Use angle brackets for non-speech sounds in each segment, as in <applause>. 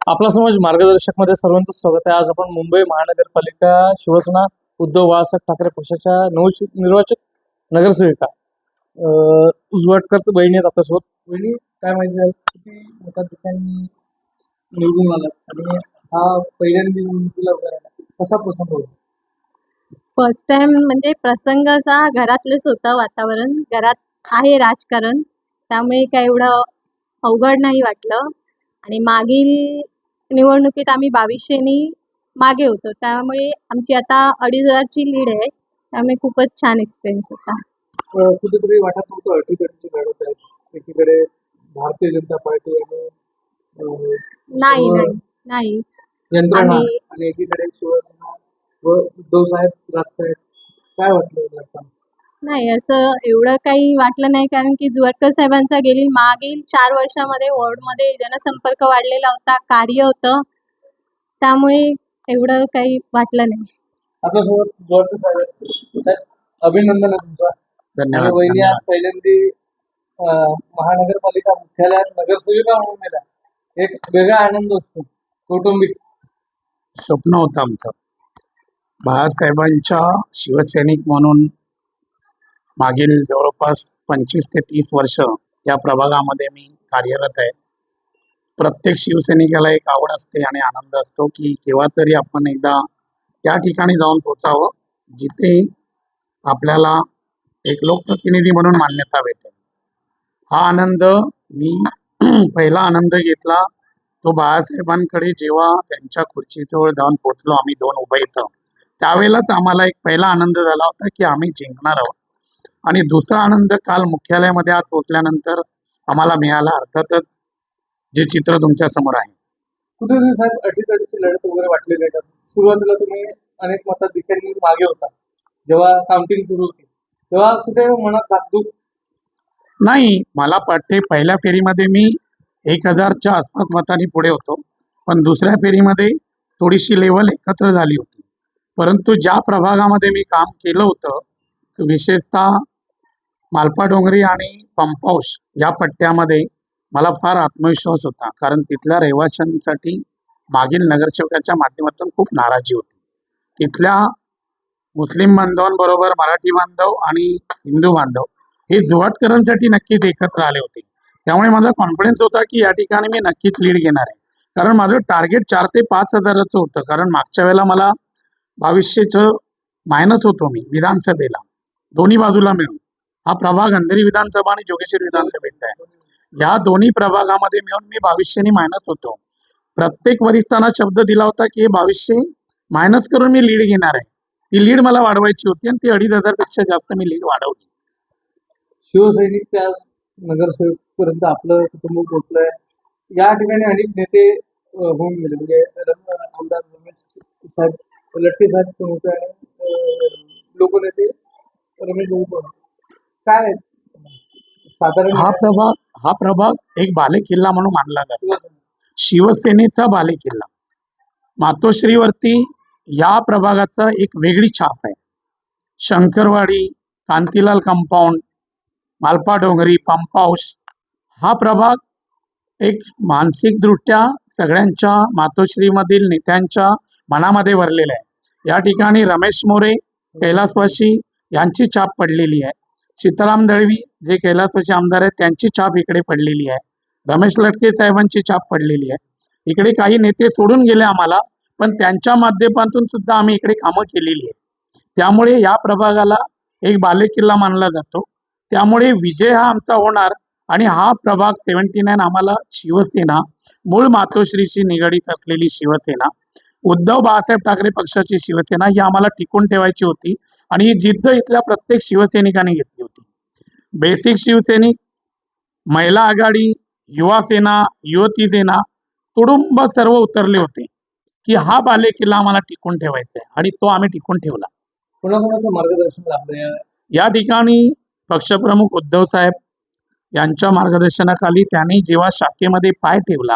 आपला समाज मार्गदर्शकमध्ये सर्वांचं स्वागत आहे. आज आपण मुंबई महानगरपालिका शिवसेना उद्धव बाळासाहेब ठाकरे पक्षाच्या नवनिर्वाचित नगरसेविका. उजवाटकर बहिणी आहेत आपल्यासोबत. बहिणी काय माहिती आहे? किती मताधिकांनी निवडून आला आणि हा पहिल्यांदा निवडणुकीला उभा राहिला? कसा प्रसंग होता? फर्स्ट टाइम म्हणजे प्रसंगाचा घरातलेच होता वातावरण. घरात आहे राजकारण. त्यामुळे काय एवढं अवघड नाही वाटलं. आणि मागील निवडणुकीत आम्ही बावीसशेनी मागे होतो. त्यामुळे आमची आता अडीच हजारची लीड आहे. त्यामुळे खूपच छान एक्सपिरियन्स होता. कुठेतरी वाटत नव्हतं अटीतटीची लढत आहे. एकीकडे भारतीय जनता पार्टी आणि नाही नाही नाही. यंत्रणा आणि एकीकडे शिवसेना व उद्धव साहेब राजसाहेब. काय वाटलं? नाही असं एवढं काही वाटलं नाही. कारण की जुवाटकर साहेबांचा गेली मागील चार वर्षामध्ये वॉर्डमध्ये जनसंपर्क वाढलेला होता कार्य होतं. त्यामुळे एवढं काही वाटलं नाही. आपल्यासोबत साहेब अभिनंदन आहे तुमचा. आणि धन्यवाद वहिनी आज धन्यवाद. पहिल्यांदा अं, महानगरपालिका मुख्यालयात नगरसेविका म्हणून गेला एक वेगळा आनंद असतो कौटुंबिक. स्वप्न होतं आमचं. बाळासाहेबांच्या शिवसैनिक म्हणून मागील जवळपास पंचवीस ते तीस वर्ष या प्रभागामध्ये मी कार्यरत आहे. प्रत्येक शिवसैनिकाला एक आवड असते आणि आनंद असतो की केव्हा तरी आपण एकदा त्या ठिकाणी जाऊन पोचावं जिथे आपल्याला एक लोकप्रतिनिधी म्हणून मान्यता भेटेल. हा आनंद मी <clears throat> पहिला आनंद घेतला. तो बाळासाहेबांकडे जेव्हा त्यांच्या खुर्चीजवळ जाऊन पोचलो आम्ही दोन उभे इथं. त्यावेळेलाच आम्हाला एक पहिला आनंद झाला होता की आम्ही जिंकणार आहोत. आणि दुसरा आनंद काल मुख्यालयामध्ये आज पोचल्यानंतर आम्हाला मिळाला अर्थातच जे चित्र तुमच्यासमोर आहे. कुठेतरी साहेब अटीतटीची लढत वगैरे वाटलेली आहे. का सुरुवातीला तुम्ही अनेक मताधिकांनी मागे होता. जेव्हा काउंटिंग सुरू होती. तेव्हा कुठे मनात धाकधूक नाही मला वाटते पहिल्या फेरीमध्ये मी एक हजारच्या आसपास मतांनी पुढे होतो. पण दुसऱ्या फेरीमध्ये थोडीशी लेवल एकत्र झाली होती. परंतु ज्या प्रभागामध्ये मी काम केलं होतं विशेषतः मालपा डोंगरी आणि पंपहाऊस या पट्ट्यामध्ये मला फार आत्मविश्वास होता. कारण तिथल्या रहिवाशांसाठी मागील नगरसेवकाच्या माध्यमातून खूप नाराजी होती. तिथल्या मुस्लिम बांधवांबरोबर मराठी बांधव आणि हिंदू बांधव हे जुवाटकरांसाठी नक्कीच एकत्र आले होते. त्यामुळे माझा कॉन्फिडन्स होता की या ठिकाणी मी नक्कीच लीड घेणार आहे. कारण माझं टार्गेट चार ते पाच हजाराचं होतं. कारण मागच्या वेळेला मला बावीसशेचं मायनस होतो मी विधानसभेला. दोन्ही बाजूला मिळून. हा प्रभाग अंधेरी विधानसभा आणि जोगेश्वरी विधानसभेचा आहे. या दोन्ही प्रभागामध्ये मिळून मी भविष्याने मायनस होतो. प्रत्येक वरिष्ठांना शब्द दिला होता की हे भविष्य मायनस करून मी लीड घेणार आहे. ती लीड मला वाढवायची होती आणि ती अडीच हजारपेक्षा जास्त मी लीड वाढवली. शिवसैनिक त्या नगरसेवक पर्यंत आपलं कुटुंब पोहोचलंय. या ठिकाणी अनेक नेते होऊन गेले. म्हणजे आमदार रमेश साहेब लट्टे साहेब पण होते आणि लोकनेते रमेश भाऊ पण. काय साधारण हा प्रभाग हा प्रभाग एक बालेकिल्ला म्हणून मानला जातो. शिवसेनेचा शिवसेनेचा बालेकिल्ला. मातोश्रीवरती या प्रभागाचा एक वेगळी छाप आहे. शंकरवाडी कांतीलाल कंपाऊंड मालपा डोंगरी पंप हाऊस हा प्रभाग एक मानसिकदृष्ट्या सगळ्यांच्या मातोश्रीमधील नेत्यांच्या मनामध्ये भरलेला आहे. या ठिकाणी रमेश मोरे कैलासवासी यांची छाप पडलेली आहे. सीताराम दळवी जे कैलासवासी आमदार आहेत त्यांची छाप इकडे पडलेली आहे. रमेश लटके साहेबांची छाप पडलेली आहे. इकडे काही नेते सोडून गेले आम्हाला पण त्यांच्या माध्यमातून सुद्धा आम्ही इकडे कामं केलेली आहे त्यामुळे या प्रभागाला एक बालेकिल्ला मानला जातो. त्यामुळे विजय हा आमचा होणार आणि हा प्रभाग सेव्हन्टी नाईन आम्हाला शिवसेना मूळ मातोश्रीशी निगडीत असलेली शिवसेना उद्धव बाळासाहेब ठाकरे पक्षाची शिवसेना ही आम्हाला टिकून ठेवायची होती आणि ही जिद्द इथल्या प्रत्येक शिवसैनिकाने घेतली. बेसिक शिवसैनिक महिला आघाडी युवा सेना युवती सेना तुडुंब सर्व उतरले होते की हा बालेकिल्ला आम्हाला टिकून ठेवायचा आहे आणि तो आम्ही टिकून ठेवला. कोणाकोणाचं मार्गदर्शन लाभलं या या ठिकाणी पक्षप्रमुख उद्धव साहेब यांच्या मार्गदर्शनाखाली त्यांनी जेव्हा शाखेमध्ये पाय ठेवला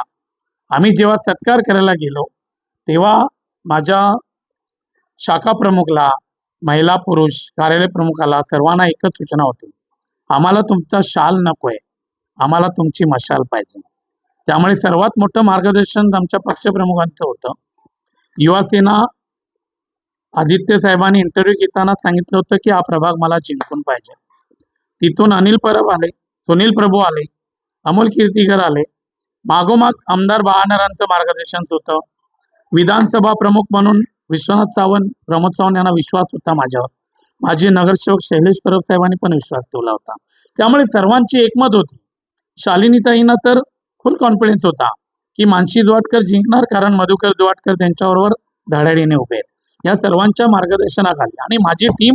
आम्ही जेव्हा सत्कार करायला गेलो तेव्हा माझ्या शाखा प्रमुखला महिला पुरुष कार्यालय प्रमुखाला सर्वांना एकच सूचना होती. आम्हाला तुमचा शाल नको आहे आम्हाला तुमची मशाल पाहिजे. त्यामुळे सर्वात मोठं मार्गदर्शन आमच्या पक्षप्रमुखांचं होतं. युवासेना आदित्य साहेबांनी इंटरव्ह्यू घेताना सांगितलं होतं की हा प्रभाग मला जिंकून पाहिजे. तिथून अनिल परब आले सुनील प्रभू आले अमोल कीर्तीकर आले. मागोमाग आमदार बहानरांचं मार्गदर्शन होतं. विधानसभा प्रमुख म्हणून विश्वनाथ सावंत प्रमोद सावंत यांना विश्वास होता माझ्यावर. माझे नगरसेवक शैलेश परब साहेबांनी पण विश्वास ठेवला होता. त्यामुळे सर्वांची एकमत होती. शालिनीताईंना तर फुल कॉन्फिडन्स होता की मानसी दुवाटकर जिंकणार कारण मधुकर दुवाटकर त्यांच्याबरोबर धडाडीने उभे आहेत. या सर्वांच्या मार्गदर्शनाखाली आणि माझी टीम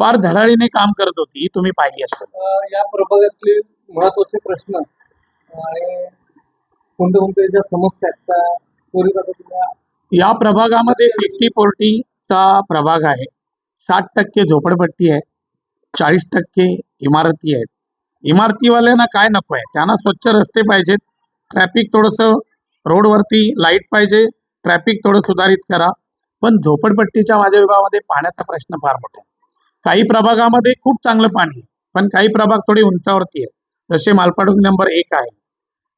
फार धडाडीने काम करत होती तुम्ही पाहिली असेल. या प्रभागातले महत्त्वाचे प्रश्न आणि कोणत्या कोणत्या ज्या समस्या आहेत त्या या प्रभागामध्ये फिफ्टी फोर्टीचा प्रभाग आहे. साठ टक्के झोपडपट्टी आहे चाळीस टक्के इमारती आहेत. इमारतीवाल्यांना काय नको आहे? त्यांना स्वच्छ रस्ते पाहिजेत. ट्रॅफिक थोडंसं रोडवरती लाइट पाहिजे. ट्रॅफिक थोडं सुधारित करा. पण झोपडपट्टीच्या माझ्या विभागामध्ये पाण्याचा प्रश्न फार मोठा आहे. काही प्रभागामध्ये खूप चांगलं पाणी आहे पण काही प्रभाग थोडी उंचावरती आहे जसे मालपाडूक नंबर एक आहे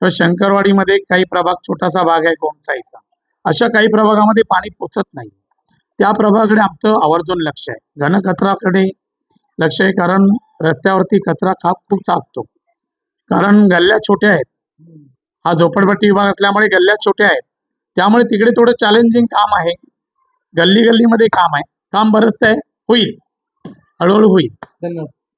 तर शंकरवाडीमध्ये काही प्रभाग छोटासा भाग आहे गोमचाईचा अशा काही प्रभागामध्ये पाणी पोचत नाही त्या प्रभागाकडे आमचं आवर्जून लक्ष आहे. घनकचराकडे लक्ष आहे कारण रस्त्यावरती कचरा खाप खूप साचतो कारण गल्ल्या छोट्या आहेत. हा झोपडपट्टी विभाग असल्यामुळे गल्ल्या छोट्या आहेत. त्यामुळे तिकडे थोडं चॅलेंजिंग काम आहे. गल्ली गल्लीमध्ये काम आहे. काम बरंचसं आहे. होईल. हळूहळू होईल. धन्यवाद.